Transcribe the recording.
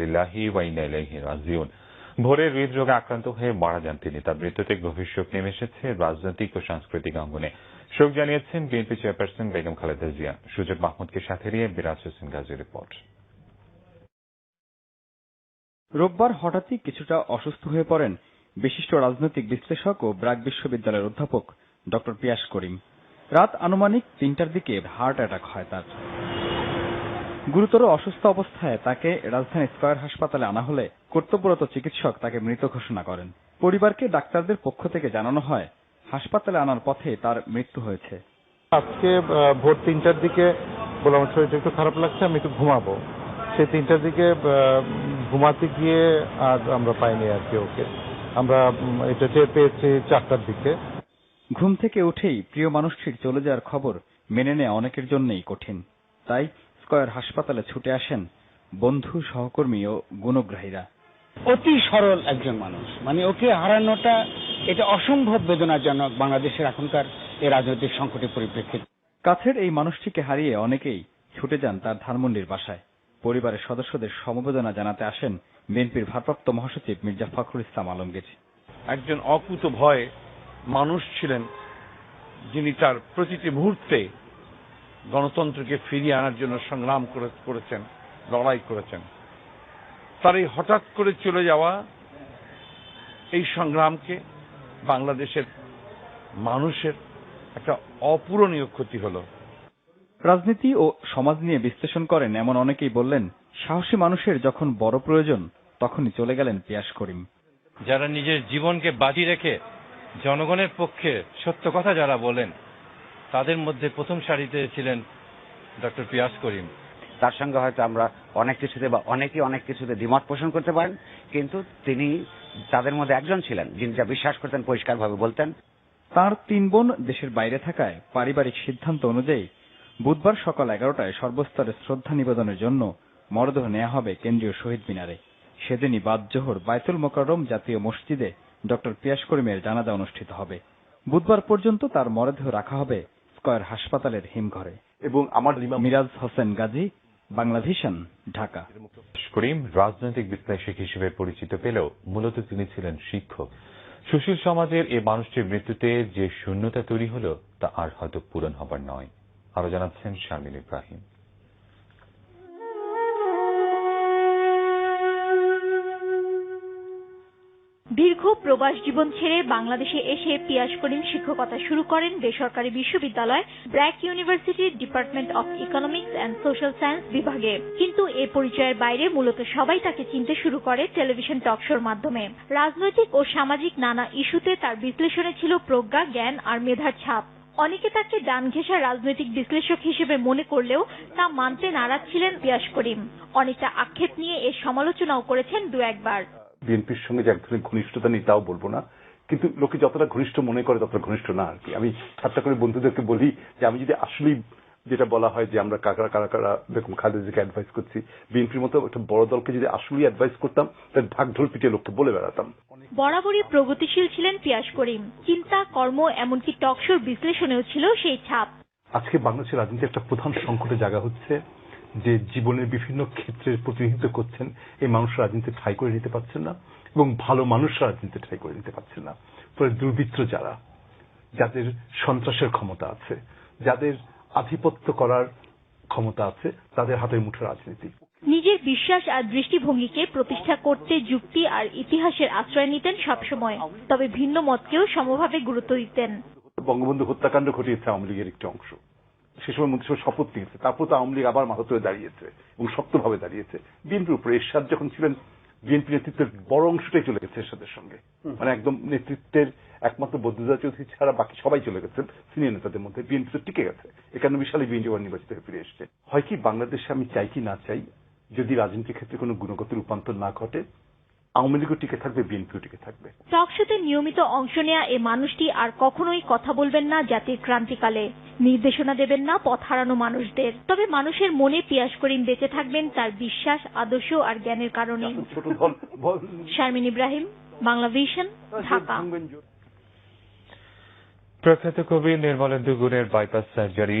লিল্লাহি ওয়া ইন্না ইলাইহি রাজিউন। ভোরে হৃদরোগে আক্রান্ত হয়ে মারা যান তিনি। তার মৃত্যুতে গভীর শোক নেমে এসেছে রাজনৈতিক ও সাংস্কৃতিক অঙ্গনে। শোক জানিয়েছেন বিএনপি চেয়ারপারসন বেগম খালেদা জিয়া। সুযোগ মাহমুদকে সাথে নিয়ে বিরাজ হোসেন গাজীর রিপোর্ট। রোববার হঠাৎই কিছুটা অসুস্থ হয়ে পড়েন বিশিষ্ট রাজনৈতিক বিশ্লেষক ও ব্রাক বিশ্ববিদ্যালয়ের অধ্যাপক ডক্টর পিয়াস করিম। রাত আনুমানিক তিনটার দিকে হার্ট অ্যাটাক হয় তার। গুরুতর অসুস্থ অবস্থায় তাকে রাজধানী স্কয়ার হাসপাতালে আনা হলে কর্তব্যরত চিকিৎসক তাকে মৃত ঘোষণা করেন। পরিবারকে ডাক্তারদের পক্ষ থেকে জানানো হয় হাসপাতালে আনার পথে তার মৃত্যু হয়েছে। আজকে ভোর তিনটার দিকে বলে আমার শরীরটা একটু খারাপ লাগছে আমি একটু ঘুমাবো। সেই তিনটার দিকে ঘুমাতে গিয়ে আর আমরা পাইনি আর কি ওকে। আমরা এটা টের পেয়েছি চারটার দিকে। ঘুম থেকে উঠেই প্রিয় মানুষটির চলে যাওয়ার খবর মেনে নেওয়া অনেকের জন্যই কঠিন। তাই স্কয়ার হাসপাতালে ছুটে আসেন বন্ধু সহকর্মী ও গুণগ্রাহীরা। অতি সরল একজন মানুষ। মানে ওকে হারানোটা এটা অসম্ভব বেদনাজনক বাংলাদেশের এখনকার এই রাজনৈতিক সংকটের পরিপ্রেক্ষিতে। কাছের এই মানুষটিকে হারিয়ে অনেকেই ছুটে যান তার ধানমন্ডির বাসায়। পরিবারের সদস্যদের সমবেদনা জানাতে আসেন বিএনপির ভারপ্রাপ্ত মহাসচিব মির্জা ফখরুল ইসলাম আলমগীর। একজন অকুত ভয় মানুষ ছিলেন যিনি তার প্রতিটি মুহূর্তে গণতন্ত্রকে ফিরিয়ে আনার জন্য সংগ্রাম করেছেন লড়াই করেছেন। তার এই হঠাৎ করে চলে যাওয়া এই সংগ্রামকে বাংলাদেশের মানুষের একটা অপূরণীয় ক্ষতি হলো। রাজনীতি ও সমাজ নিয়ে বিশ্লেষণ করেন এমন অনেকেই বললেন সাহসী মানুষের যখন বড় প্রয়োজন তখনই চলে গেলেন পিয়াস করিম। যারা নিজের জীবনকে বাজি রেখে জনগণের পক্ষে সত্য কথা যারা বলেন তাদের মধ্যে প্রথম সারিতে ছিলেন ডক্টর পিয়াস করিম। তার সঙ্গে হয়তো আমরা অনেক কিছুতে বা অনেকে অনেক কিছুতে দ্বিমত পোষণ করতে পারেন কিন্তু তিনি তাদের মধ্যে একজন ছিলেন যিনি যা বিশ্বাস করতেন পরিষ্কারভাবে বলতেন। তার তিন বোন দেশের বাইরে থাকায় পারিবারিক সিদ্ধান্ত অনুযায়ী বুধবার সকাল এগারোটায় সর্বস্তরে শ্রদ্ধা নিবেদনের জন্য মরদেহ নেওয়া হবে কেন্দ্রীয় শহীদ মিনারে। সেদিনই বাদ জোহর বায়তুল মোকাররম জাতীয় মসজিদে ডক্টর পিয়াস করিমের জানাজা অনুষ্ঠিত হবে। বুধবার পর্যন্ত তার মরদেহ রাখা হবে স্কয়ার হাসপাতালের হিমঘরে। এবং আমার মিরাজ হোসেন গাজী বাংলাভিশন ঢাকা। করিম রাজনৈতিক বিশ্লেষক হিসেবে পরিচিত পেলেও মূলত তিনি ছিলেন শিক্ষক। সুশীল সমাজের এই মানুষটির মৃত্যুতে যে শূন্যতা তৈরি হলো তা আর হয়তো পূরণ হবার নয়। আরও জানাচ্ছেন শারমিন ইব্রাহিম। দীর্ঘ প্রবাস জীবন ছেড়ে বাংলাদেশে এসে পিয়াস করিম শিক্ষকতা শুরু করেন বেসরকারি বিশ্ববিদ্যালয় ব্র্যাক ইউনিভার্সিটির department of economics and social science বিভাগে। কিন্তু এ পরিচয়ের বাইরে মূলত সবাই তাকে চিনতে শুরু করে টেলিভিশন টকশোর মাধ্যমে। রাজনৈতিক ও সামাজিক নানা ইস্যুতে তার বিশ্লেষণে ছিল প্রজ্ঞা, জ্ঞান আর মেধার ছাপ। অনেকে তাকে ডান ঘেঁষা রাজনৈতিক বিশ্লেষক হিসেবে মনে করলেও তা মানতে নারাজ ছিলেন পিয়াস করিম। অনেকটা আক্ষেপ নিয়ে এর সমালোচনাও করেছেন দু একবার বিএনপির সঙ্গে যে এক ধরনের ঘনিষ্ঠতা নেই তাও বলব না। কিন্তু লোকে যতটা ঘনিষ্ঠ মনে করে ততটা ঘনিষ্ঠ না আর কি। আমি ঠাট্টা করে বন্ধুদেরকে বলি যে আমি যদি আসলেই যেটা বলা হয় যে আমরা কারা কারা কারা বেগম খালেদাকে অ্যাডভাইস করছি বিএনপির মতো একটা বড় দলকে যদি আসলেই অ্যাডভাইস করতাম তাহলে ঢাক ঢোল পিটিয়ে লোককে বলে বেড়াতাম। বরাবরই প্রগতিশীল ছিলেন পিয়াস করিম। চিন্তা কর্ম এমনকি টকশোর বিশ্লেষণেও ছিল সেই ছাপ। আজকে বাংলাদেশের রাজনীতি একটা প্রধান সংকটে জায়গা হচ্ছে। যে জীবনের বিভিন্ন ক্ষেত্রের প্রতিনিধিত্ব করছেন এই মানুষ রাজনীতিতে ঠাই করে নিতে পারছেন না এবং ভালো মানুষরা রাজনীতিতে ঠাই করে নিতে পারছেন না। ফলে দুর্বৃত্ত যারা যাদের সন্ত্রাসের ক্ষমতা আছে যাদের আধিপত্য করার ক্ষমতা আছে তাদের হাতের মুঠো রাজনীতি। নিজের বিশ্বাস আর দৃষ্টিভঙ্গিকে প্রতিষ্ঠা করতে যুক্তি আর ইতিহাসের আশ্রয় নিতেন সবসময় তবে ভিন্ন মতকেও সমভাবে গুরুত্ব দিতেন। বঙ্গবন্ধু হত্যাকাণ্ড ঘটিয়েছে আওয়ামী লীগের একটি অংশ। সে সময় মন্ত্রিসভা শপথ নিয়েছে। তারপর তো আওয়ামী লীগ আবার মাথা তুলে দাঁড়িয়েছে এবং শক্তভাবে দাঁড়িয়েছে। বিএনপির উপরে এরশাদ যখন ছিলেন বিএনপি নেতৃত্বের বড় অংশটাই চলে গেছে এরশাদের সঙ্গে। মানে একদম নেতৃত্বের একমাত্র বদ্রুজা চৌধুরী ছাড়া বাকি সবাই চলে গেছেন সিনিয়র নেতাদের মধ্যে। বিএনপি তো টিকে গেছে। একানব্বই সালে বিএনপি আবার নির্বাচিত হয়ে ফিরে এসছে। হয় কি বাংলাদেশে আমি চাই কি না চাই যদি রাজনীতির ক্ষেত্রে কোনো গুণগত রূপান্তর না ঘটে আওয়ামী লীগও টিকে থাকবে বিএনপিও টিকে থাকবে। টকশোতে নিয়মিত অংশ নেয়া এ মানুষটি আর কখনোই কথা বলবেন না জাতির ক্রান্তিকালে। নির্দেশনা দেবেন না পথ হারানো মানুষদের। তবে মানুষের মনে পিয়াস করিম বেঁচে থাকবেন তার বিশ্বাস আদর্শ আর জ্ঞানের কারণে। শারমিন ইব্রাহিম বাংলা ভিশন ঢাকা। প্রখ্যাত কবি নির্মলেন্দু গুণের বাইপাস সার্জারি